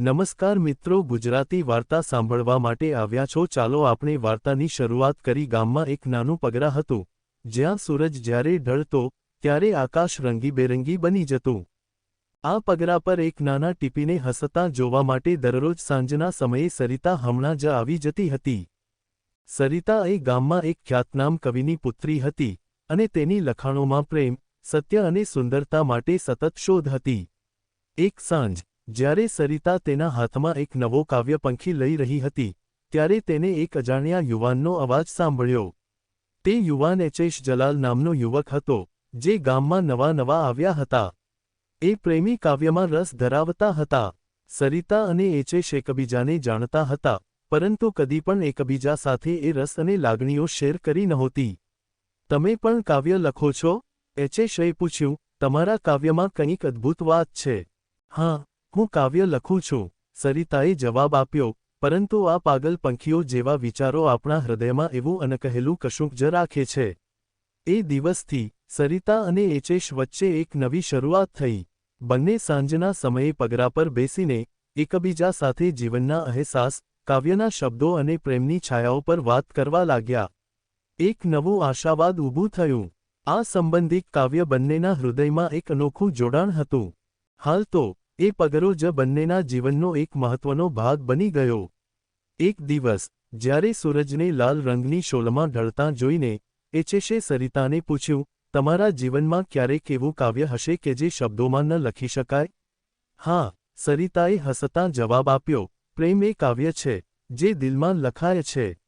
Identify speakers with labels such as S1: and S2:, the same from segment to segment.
S1: નમસ્કાર મિત્રો, ગુજરાતી વાર્તા સાંભળવા માટે આવ્યા છો. ચાલો આપણે વાર્તાની શરૂઆત કરી. ગામમાં એક નાનું પગરા હતું. જ્યાં સૂરજ જ્યારે ઢળતો, ત્યારે આકાશ રંગીબેરંગી બની જતું. આ પગરા પર એક નાના ટીપીને હસતા જોવા માટે દરરોજ સાંજના સમયે સરિતા હમણાં જ આવી જતી હતી. સરિતા એ ગામમાં એક ખ્યાતનામ કવિની પુત્રી હતી અને તેની લખાણોમાં પ્રેમ, સત્ય અને સુંદરતા માટે સતત શોધ હતી. એક સાંજ જ્યારે સરિતા તેના હાથમાં એક નવો કાવ્યપંખી લઈ રહી હતી, ત્યારે તેને એક અજાણ્યા યુવાનનો અવાજ સાંભળ્યો. તે યુવાન એચેશ જલાલ નામનો યુવક હતો, જે ગામમાં નવા નવા આવ્યા હતા. એ પ્રેમી કાવ્યમાં રસ ધરાવતા હતા. સરિતા અને એચેશ એકબીજાને જાણતા હતા, પરંતુ કદી પણ એકબીજા સાથે એ રસ અને લાગણીઓ શેર કરી નહોતી. તમે પણ કાવ્ય લખો છો? એચેશે પૂછ્યું. તમારા કાવ્યમાં કંઈક અદ્ભુત વાત છે. હા. હું કાવ્ય લખું છું. સરિતાએ જવાબ આપ્યો, પરંતુ આ પાગલ પંખીઓ જેવા વિચારો આપણા હૃદયમાં એવું અનકહેલું કશુંક જ રાખે છે. એ દિવસથી સરિતા અને એચેશ વચ્ચે એક નવી શરૂઆત થઈ. બંને સાંજના સમયે પગરા પર બેસીને એકબીજા સાથે જીવનના અહેસાસ, કાવ્યના શબ્દો અને પ્રેમની છાયાઓ પર વાત કરવા લાગ્યા. એક નવું આશાવાદ ઊભું થયું. આ સંબંધિત કાવ્ય બંનેના હૃદયમાં એક અનોખું જોડાણ હતું. હાલ તો એ પગરો જ બંનેના જીવનનો એક મહત્વનો ભાગ બની ગયો. એક દિવસ, જ્યારે સૂરજને લાલ રંગની શોલમાં ઢળતાં જોઈને, એચેશે સરિતાને પૂછ્યું, તમારા જીવનમાં ક્યારેક એવું કાવ્ય હશે કે જે શબ્દોમાં ન લખી શકાય? હા, સરિતાએ હસતા જવાબ આપ્યો, પ્રેમ એ કાવ્ય છે, જે દિલમાં લખાય છે.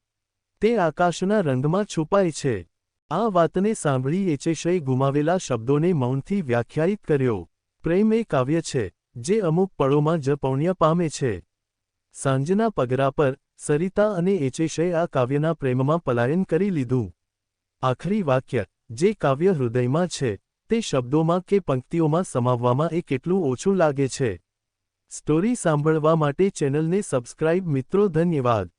S1: તે આકાશના રંગમાં છુપાય છે. આ વાતને સાંભળી એચેશએ ગુમાવેલા શબ્દોને મૌનથી વ્યાખ્યાયિત કર્યો. પ્રેમ એ કાવ્ય છે જે અમુક પળોમાં જ પામે છે. સાંજના પગરા પર સરિતા અને એચેશે આ કાવ્યના પ્રેમમાં પલાયન કરી લીધું. આખરી વાક્ય, જે કાવ્ય હૃદયમાં છે, તે શબ્દોમાં કે પંક્તિઓમાં સમાવવામાં એ કેટલું ઓછું લાગે છે. સ્ટોરી સાંભળવા માટે ચેનલને સબસ્ક્રાઇબ મિત્રો ધન્યવાદ.